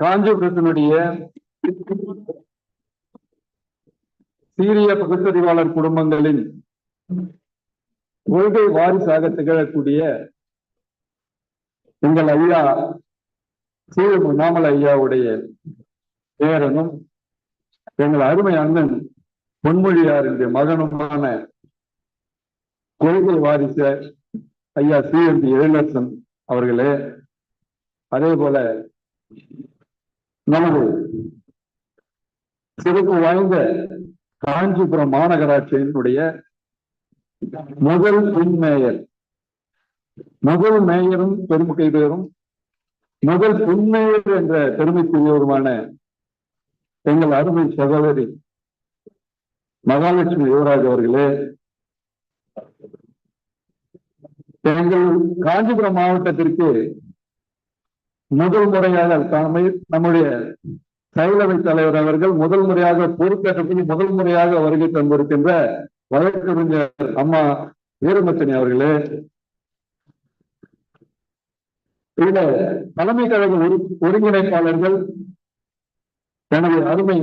காஞ்சிபுரத்தினுடைய சீரிய பகுத்தறிவாளர் குடும்பங்களின் கொள்கை வாரிசாக திகழக்கூடிய எங்கள் ஐயா சீரம் உண்ணாமல் ஐயாவுடைய பேரனும் எங்கள் அருமை அண்ணன் பொன்மொழியாருடைய மகனுமான கொள்கை வாரிசு ஐயா சிஎம்பி எழிலரசன் அவர்களே அதே போல நமது சிறப்பு வாய்ந்த காஞ்சிபுரம் மாநகராட்சியினுடைய முதல் பெண் மேயர். முதல் மேயரும் பெருமுகை பேரும் முதல் பெண் மேயர் என்ற பெருமைக்குரியவருமான எங்கள் அருமை சகோதரி மகாலட்சுமி யுவராஜ் அவர்களே எங்கள் காஞ்சிபுரம் மாவட்டத்திற்கு முதல் முறையாக தமிழ் நம்முடைய செயலவை தலைவர் அவர்கள் முதல் முறையாக பொறுப்பேற்றபடி முதல் முறையாக வருகை தந்திருக்கின்ற வழக்கறிஞர் அம்மா வீரமச்சனி அவர்களே. இதுல தலைமை கழக ஒரு ஒருங்கிணைப்பாளர்கள் எனது அருமை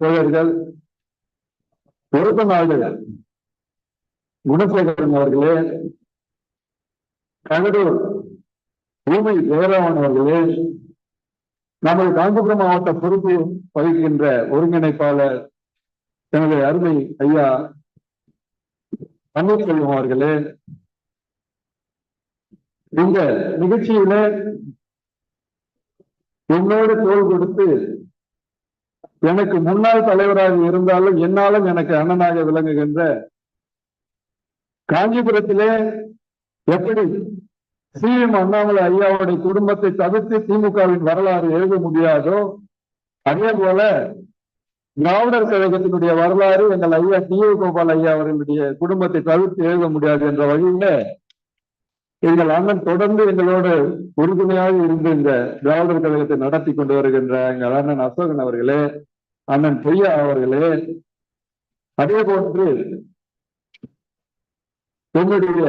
தோழர்கள் பொறுப்பநாடுகள் குணசேகரன் அவர்களே. கடலூர் பூமி ஜெயராமன் நமது காஞ்சிபுரம் மாவட்ட பொறுப்பு வகிக்கின்ற ஒருங்கிணைப்பாளர் எனது அருமை ஐயா பன்னீர்செல்வம் அவர்களே இந்த நிகழ்ச்சியில என்னோடு தோல் கொடுத்து எனக்கு முன்னாள் தலைவராக இருந்தாலும் என்னாலும் எனக்கு அண்ணனாக விளங்குகின்ற காஞ்சிபுரத்திலே எப்படி சிஎம் அண்ணாமலை ஐயாவுடைய குடும்பத்தை தவிர்த்து திமுகவின் வரலாறு எழுத முடியாதோ? அதே போல திராவிடர் கழகத்தினுடைய வரலாறு எங்கள் ஐயா டி கோபால் ஐயா அவர்களுடைய குடும்பத்தை தவிர்த்து எழுத முடியாது என்ற வகையில எங்கள் அண்ணன் தொடர்ந்து எங்களோடு உறுதுணையாக இருந்து இந்த திராவிடர் கழகத்தை நடத்தி கொண்டு வருகின்ற எங்கள் அண்ணன் அசோகன் அவர்களே அண்ணன் பொய்யா அவர்களே அதே போன்று என்னுடைய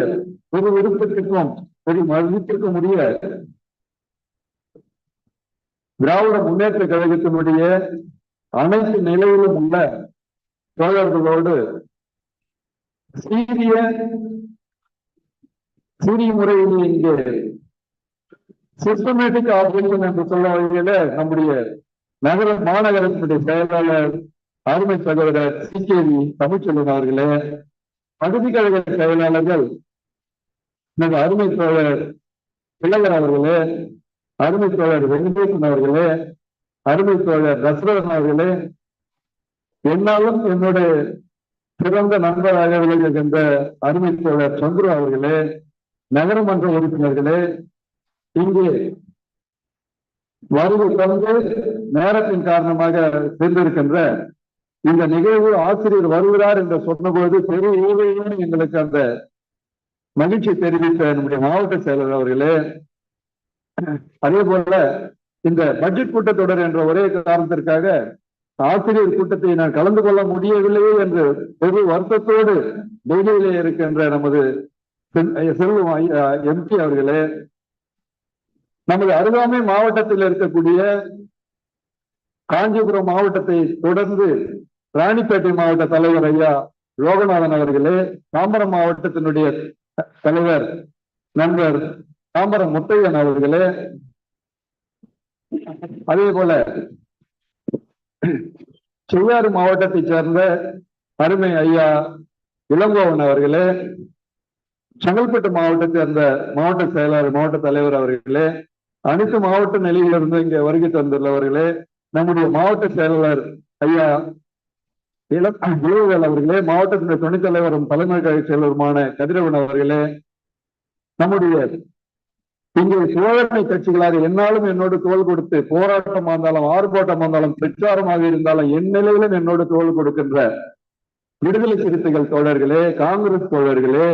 ஒரு விருப்பத்திற்கும் சரி மறுத்திருக்க முடியாது. திராவிட முன்னேற்ற கழகத்தினுடைய அனைத்து நிலையிலும் உள்ள தோழர்களோடு சீரிய சீரிய முறையில் இங்கே சிஸ்டமேட்டிக் ஆபரேஷன் என்று சொல்ல வகையில நம்முடைய நகர மாநகரத்தினுடைய செயலாளர் அருமை சகோதரர் சி கேவி தமிழ்ச்செல்வன் அவர்களே பகுதி கழக செயலாளர்கள் நமது அருமை தோழர் பிள்ளையர் அவர்களே அருமை தோழர் வெங்கடேசன் அவர்களே அருமை தோழர் ரசரன் அவர்களே என்னாலும் என்னுடைய சிறந்த நண்பராக விளங்குகின்ற அருமை தோழர் சந்துரு அவர்களே நகரமன்ற உறுப்பினர்களே இங்கே வருகை தந்து நேரத்தின் காரணமாக சென்றிருக்கின்ற இந்த நிகழ்வு ஆசிரியர் வருகிறார் என்று சொன்னபோது பெரிய ஊழியர்கள் எங்களுக்கு அந்த மகிழ்ச்சி தெரிவித்த நம்முடைய மாவட்ட செயலர் அவர்களே அதே போல இந்த பட்ஜெட் கூட்டத்தொடர் என்ற ஒரே காரணத்திற்காக ஆசிரியர் கூட்டத்தை நான் கலந்து கொள்ள முடியவில்லையே என்று பெரு வருத்தத்தோடு டெல்லியிலே இருக்கின்ற நமது செல்வம் எம்பி அவர்களே நமது அருகாமை மாவட்டத்தில் இருக்கக்கூடிய காஞ்சிபுரம் மாவட்டத்தை தொடர்ந்து ராணிப்பேட்டை மாவட்ட தலைவர் ஐயா லோகநாதன் அவர்களே தாம்பரம் மாவட்டத்தினுடைய தலைவர் நண்பர் தாம்பரம் முத்தையன் அவர்களே அதே போல செய்யாறு மாவட்டத்தை சேர்ந்த அருமை ஐயா இளங்கோவன் அவர்களே செங்கல்பட்டு மாவட்டத்தை சேர்ந்த மாவட்ட செயலாளர் மாவட்ட தலைவர் அவர்களே அனைத்து மாவட்ட நிலையிலிருந்து இங்கே வருகை தந்துள்ளவர்களே நம்முடைய மாவட்ட செயலாளர் ஐயா இளவேல் அவர்களே மாவட்டத்தினுடைய துணைத் தலைவரும் தலைமை கழக செயலருமான கதிரவன் அவர்களே நம்முடைய இங்கே சோதனை கட்சிகளாக என்னாலும் என்னோடு தோல் கொடுத்து போராட்டமா இருந்தாலும் ஆர்ப்பாட்டமா இருந்தாலும் பிரச்சாரமாக இருந்தாலும் என் நிலையிலும் என்னோடு தோல் கொடுக்கின்ற விடுதலை சிறுத்தைகள் தோழர்களே காங்கிரஸ் தோழர்களே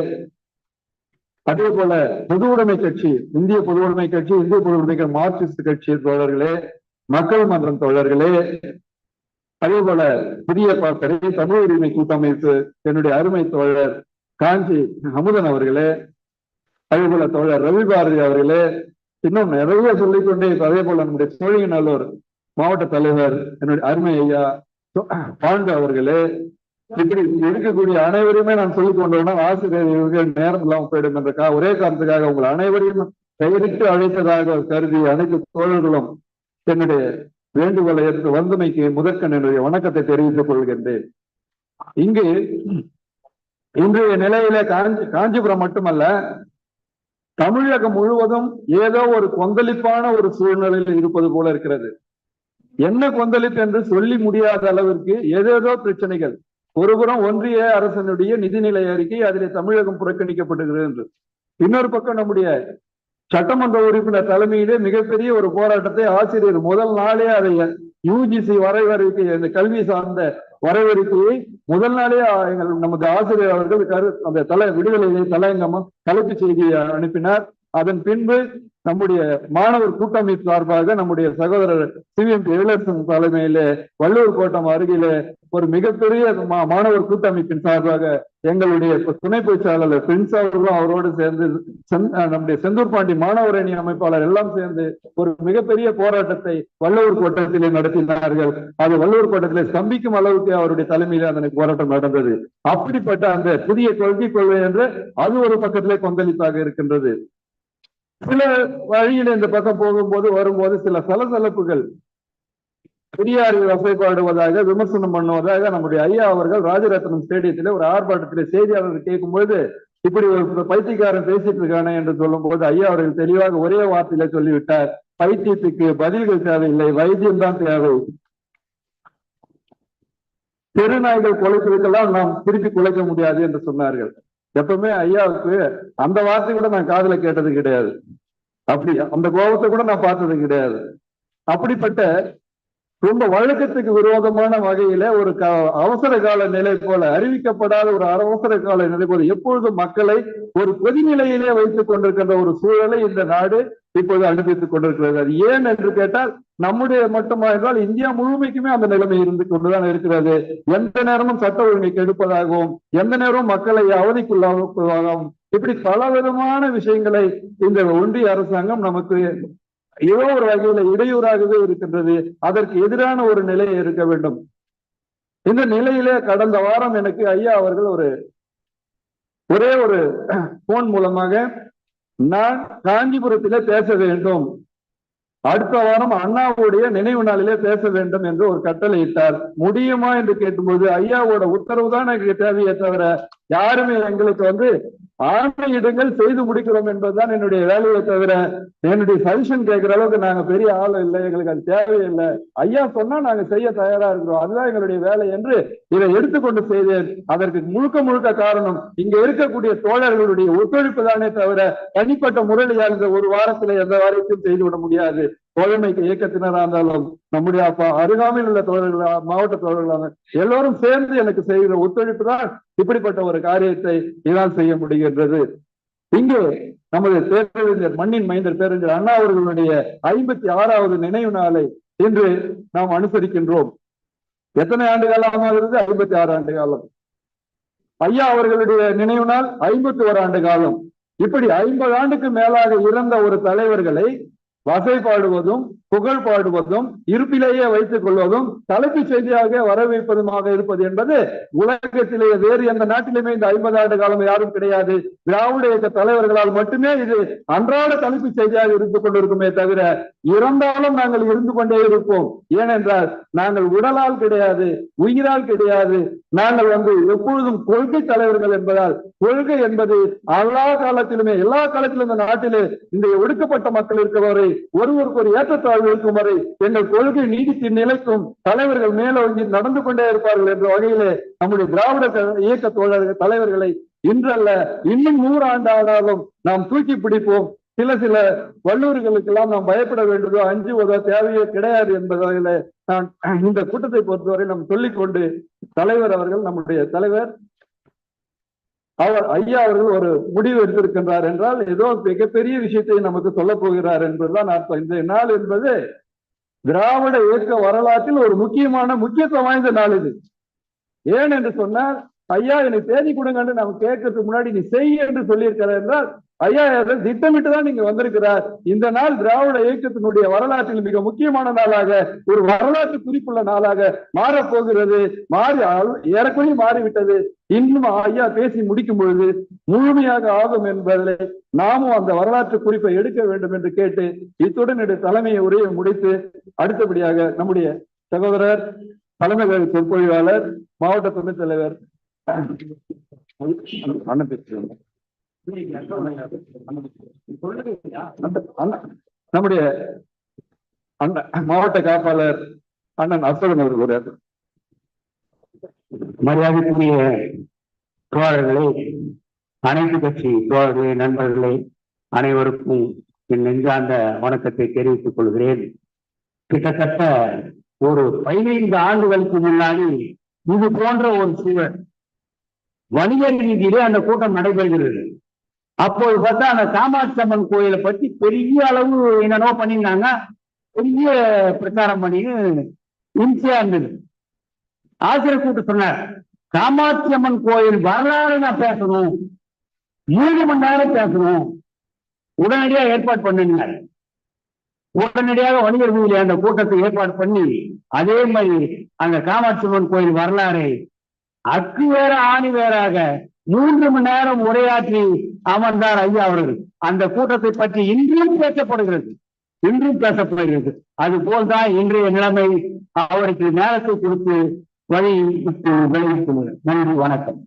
அதே போல பொது உடைமை கட்சி இந்திய பொது உடைமை கட்சி இந்திய பொது உடைமை மார்க்சிஸ்ட் கட்சி தோழர்களே மக்கள் மன்றம் தோழர்களே அதே போல புதிய பாக்கரை தமிழ் உரிமை கூட்டமைப்பு என்னுடைய அருமை தோழர் காஞ்சி அமுதன் அவர்களே அதே போல தோழர் ரவி பாரதி அவர்களே இன்னும் நிறைய சொல்லிக்கொண்டே அதே போல நம்முடைய சோழிங்கநல்லூர் மாவட்ட தலைவர் என்னுடைய அருமை ஐயா பாண்டு அவர்களே இப்படி இருக்கக்கூடிய அனைவரையுமே நான் சொல்லிக் கொண்டேன்னா ஆசிரியர் நேரம் இல்லாம போயிடும் என்றக்கா ஒரே காரணத்துக்காக உங்கள் அனைவரையும் பெயரிட்டு அழைத்ததாக கருதி அனைத்து தோழர்களும் என்னுடைய வேண்டுகோளை எடுத்து வந்தமைக்கு முதற்கண் என்னுடைய வணக்கத்தை தெரிவித்துக் கொள்கின்றேன். இங்கு இன்றைய நிலையில காஞ்சி காஞ்சிபுரம் மட்டுமல்ல தமிழகம் முழுவதும் ஏதோ ஒரு கொந்தளிப்பான ஒரு சூழ்நிலையில் இருப்பது போல இருக்கிறது. என்ன கொந்தளிப்பு என்று சொல்லி முடியாத அளவிற்கு ஏதேதோ பிரச்சனைகள். ஒருபுறம் ஒன்றிய அரசனுடைய நிதிநிலை அறிக்கை அதிலே தமிழகம் புறக்கணிக்கப்படுகிறது என்று. இன்னொரு பக்கம் நம்முடைய சட்டமன்ற உறுப்பினர் தலைமையிலே மிகப்பெரிய ஒரு போராட்டத்தை ஆசிரியர் முதல் நாளே அதை யூஜிசி வரைவறிக்கை இந்த கல்வி சார்ந்த வரைவறிக்கையை முதல் நாளே எங்கள் நமது ஆசிரியர் அவர்கள் கரு அந்த தலை விடுதலை தலையங்கமும் தலைப்பு செய்தியை அனுப்பினார். அதன் பின்பு நம்முடைய மாணவர் கூட்டமைப்பு சார்பாக நம்முடைய சகோதரர் சிவிஎம் எழிலரசன் தலைமையிலே வள்ளுவர் கோட்டம் அருகிலே ஒரு மிகப்பெரிய மா- மாணவர் கூட்டமைப்பின் சார்பாக எங்களுடைய துணை பேச்சாளர் பிரின்ஸ் அவர்களும் அவரோடு சேர்ந்து நம்முடைய செந்தூர் பாண்டி மாணவர் அணி அமைப்பாளர் எல்லாம் சேர்ந்து ஒரு மிகப்பெரிய போராட்டத்தை வள்ளுவர் கோட்டத்திலே நடத்தினார்கள். அது வள்ளுவர் கோட்டத்திலே ஸ்தம்பிக்கும் அளவுக்கு அவருடைய தலைமையில அந்த போராட்டம் நடந்தது. அப்படிப்பட்ட அந்த புதிய கொள்கை கொள்கை என்று அது ஒரு பக்கத்திலே கொந்தளிப்பாக இருக்கின்றது. சில வழியில இந்த பக்கம் போகும்போது வரும்போது சில சலசலப்புகள். பெரியார்கள் வசைப்பாடுவதாக விமர்சனம் பண்ணுவதாக நம்முடைய ஐயா அவர்கள் ராஜரத்னம் ஸ்டேடியத்திலே ஒரு ஆர்ப்பாட்டத்திலே செய்தியாளர்கள் கேட்கும்போது இப்படி ஒரு பைத்தியக்காரன் பேசிட்டு இருக்கானே என்று சொல்லும் போது ஐயா அவர்கள் தெளிவாக ஒரே வார்த்தையில சொல்லிவிட்டார். பைத்தியத்துக்கு பதில்கள் தேவையில்லை வைத்தியம் தான் தேவை. தெருநாய்கள் குலைப்பதற்கெல்லாம் நாம் திருப்பி குலைக்க முடியாது என்று சொன்னார்கள். எப்பவுமே ஐயாவுக்கு அந்த வார்த்தை கூட நான் காதுல கேட்டது கிடையாது. அப்படி அந்த கோபத்தை கூட நான் பார்த்தது கிடையாது. அப்படிப்பட்ட ரொம்ப வழக்கத்துக்கு விரோதமான வகையில ஒரு க அவசர கால நிலை போல அறிவிக்கப்படாத ஒரு அவசர கால நிலை போல எப்பொழுதும் மக்களை ஒரு கொதிநிலையிலே வைத்துக் கொண்டிருக்கின்ற ஒரு சூழலை இந்த நாடு இப்போது அனுபவித்துக் கொண்டிருக்கிறது. அது ஏன் என்று கேட்டால் நம்முடைய மட்டுமா என்றால் இந்தியா முழுமைக்குமே அந்த நிலைமை இருந்து கொண்டுதான் இருக்கிறது. எந்த நேரமும் சட்ட ஒழுங்கை கெடுப்பதாகவும் எந்த நேரமும் மக்களை அவதிக்குள்ளாகவும் இப்படி பல விதமான விஷயங்களை இந்த ஒன்றிய அரசாங்கம் நமக்கு ஏதோ ஒரு வகையில இடையூறாகவே இருக்கின்றது. அதற்கு எதிரான ஒரு நிலை இருக்க வேண்டும். இந்த நிலையிலே கடந்த வாரம் எனக்கு ஐயா அவர்கள் ஒரு ஒரே ஒரு போன் மூலமாக நான் காஞ்சிபுரத்திலே பேச வேண்டும். அடுத்த வாரம் அண்ணாவுடைய நினைவு நாளிலே பேச வேண்டும் என்று ஒரு கட்டளை இட்டார் முடியுமா என்று கேட்டும்போது ஐயாவோட உத்தரவு தான் எனக்கு தேவையே தவிர யாருமே எங்களுக்கு வந்து ஆணையிடங்கள் செய்து முடிக்கிறோம் என்பதுதான் என்னுடைய வேலையை தவிர என்னுடைய சஜஷன் கேட்கிற அளவுக்கு நாங்க பெரிய ஆள் இல்லை எங்களுக்கு அது தேவையில்லை ஐயா சொன்னா நாங்க செய்ய தயாரா இருக்கிறோம். அதுதான் எங்களுடைய வேலை என்று இதை எடுத்துக்கொண்டு செய்தேன். அதற்கு முழுக்க முழுக்க காரணம் இங்க இருக்கக்கூடிய தோழர்களுடைய ஒத்துழைப்பு தானே தவிர தனிப்பட்ட முறையில் இந்த ஒரு வாரத்துல எந்த வாரத்தையும் செய்துவிட முடியாது. தோழமைக்கு இயக்கத்தினராக இருந்தாலும் நம்முடைய அப்பா அருகாமையில் உள்ள தோழர்கள் மாவட்ட தோழர்களாக எல்லோரும் சேர்ந்து எனக்கு செய்கிற ஒத்துழைப்பு தான் இப்படிப்பட்ட ஒரு காரியத்தை என்னால் செய்ய முடிகின்றது. இங்கே நமது பேரறிஞர் மண்ணின் மைந்தர் பேரறிஞர் அண்ணா அவர்களுடைய ஐம்பத்தி ஆறாவது நினைவு நாளை இன்று நாம் அனுசரிக்கின்றோம். எத்தனை ஆண்டு காலமாக இருந்து ஐம்பத்தி ஆறு ஆண்டு காலம். ஐயா அவர்களுடைய நினைவு நாள் ஐம்பத்தி ஒரு ஆண்டு காலம். இப்படி ஐம்பது ஆண்டுக்கு மேலாக இறந்த ஒரு தலைவர்களை வசை பாடுவதும் புகழ் பாடுவதும் இருப்பிலேயே வைத்துக் கொள்வதும் தலைப்பு செய்தியாக வரவேற்பதுமாக இருப்பது என்பது உலகத்திலேயே வேறு எந்த நாட்டிலுமே இந்த ஐம்பது ஆண்டு காலம் யாரும் கிடையாது. திராவிட இயக்க தலைவர்களால் மட்டுமே இது அன்றாட தலைப்பு செய்தியாக இருந்து கொண்டிருக்குமே தவிர இறந்தாலும் நாங்கள் இருந்து கொண்டே இருப்போம். ஏனென்றால் நாங்கள் உடலால் கிடையாது உயிரால் கிடையாது. நாங்கள் வந்து எப்பொழுதும் கொள்கை தலைவர்கள் என்பதால் கொள்கை என்பது எல்லா காலத்திலுமே எல்லா காலத்திலும் இந்த நாட்டிலே இந்த ஒடுக்கப்பட்ட மக்கள் இருக்கிறவரை ஒருவருக்கு ஒரு ஏற்றத்தாழ்வு இருக்கும் வரை எங்கள் கொள்கை நீடித்து நிலைக்கும் தலைவர்கள் மேலோங்கி நடந்து கொண்டே இருப்பார்கள் என்ற வகையிலே நம்முடைய திராவிட இயக்க தோழர்கள் தலைவர்களை இன்றல்ல இன்னும் நூறு ஆண்டு ஆனாலும் நாம் தூக்கி பிடிப்போம். சில சில வல்லூர்களுக்கெல்லாம் நாம் பயப்பட வேண்டியதோ அஞ்சுவதோ தேவையோ கிடையாது என்பதில நான் இந்த கூட்டத்தை பொறுத்தவரை நாம் சொல்லிக்கொண்டு தலைவர் அவர்கள் நம்முடைய தலைவர் அவர் ஐயா அவர்கள் ஒரு முடிவு எடுத்திருக்கின்றார் என்றால் ஏதோ மிகப்பெரிய விஷயத்தை நமக்கு சொல்ல போகிறார் என்பதுதான் அர்த்தம். இந்த நாள் என்பது திராவிட இயக்க வரலாற்றில் ஒரு முக்கியமான முக்கியத்துவம் வாய்ந்த நாள் இது. ஏன் என்று சொன்னால் ஐயா எனக்கு தேதி கொடுங்கன்னு நம்ம கேட்கறதுக்கு முன்னாடி நீ செய் என்று சொல்லியிருக்கிறார் என்றால் ஐயா அதை திட்டமிட்டு தான் நீங்க வந்திருக்கிறார். இந்த நாள் திராவிட இயக்கத்தினுடைய வரலாற்றில் மிக முக்கியமான நாளாக ஒரு வரலாற்று குறிப்புள்ள நாளாக மாறப்போகிறது. மாறி ஆள்- ஏறக்குறைய மாறிவிட்டது. இன்னும் ஐயா பேசி முடிக்கும் பொழுது முழுமையாக ஆகும் என்பதை நாமும் அந்த வரலாற்று குறிப்பை எடுக்க வேண்டும் என்று கேட்டு இத்துடன் தலைமையை உரையை முடித்து அடுத்தபடியாக நம்முடைய சகோதரர் தலைமை சொற்பொழிவாளர் மாவட்ட துணைத் தலைவர் அண்ணன் பேசுகிறேன். நம்முடைய அண்ணன் மாவட்ட காப்பாளர் அண்ணன் அசோகன் அவர்கள் உரையாற்று மரியாதைக்குரிய தோழர்களே அனைத்து கட்சி தோழர்களே நண்பர்களே அனைவருக்கும் என் நெஞ்சார்ந்த வணக்கத்தை தெரிவித்துக் கொள்கிறேன். கிட்டத்தட்ட ஒரு பதினைந்து ஆண்டுகளுக்கு முன்னாடி இது போன்ற ஒரு சூழல். வணிகர் ரீதியிலே அந்த கூட்டம் நடைபெறுகிறது. அப்போது பார்த்தா அந்த காமாட்சி அம்மன் கோயிலை பத்தி பெரிய அளவு என்னென்னோ பண்ணியிருந்தாங்க. பெரிய பிரச்சாரம் பண்ணி இம்சையா இருந்தது. ஆசிரியர் கூட்டு சொன்னார் காமாட்சி அம்மன் கோயில் வரலாறு நான் பேசணும். மூணு மணி நேரம் பேசணும். உடனடியா ஏற்பாடு பண்ணுங்க உடனடியாக வணிகர் வீதியில அந்த கூட்டத்தை ஏற்பாடு பண்ணி அதே மாதிரி அந்த காமாட்சி அம்மன் கோயில் வரலாறை அக்கு வேற ஆணி வேறாக மூன்று மணி நேரம் உரையாற்றி அமர்ந்தார் ஐயா அவர்கள். அந்த கூட்டத்தை பற்றி இன்றும் பேசப்படுகிறது. இன்றும் பேசப்படுகிறது. அது போல்தான் இன்றைய நிலைமை அவருக்கு நேரத்தை கொடுத்து வழி விட்டு விளைவித்துள்ளது நன்றி வணக்கம்.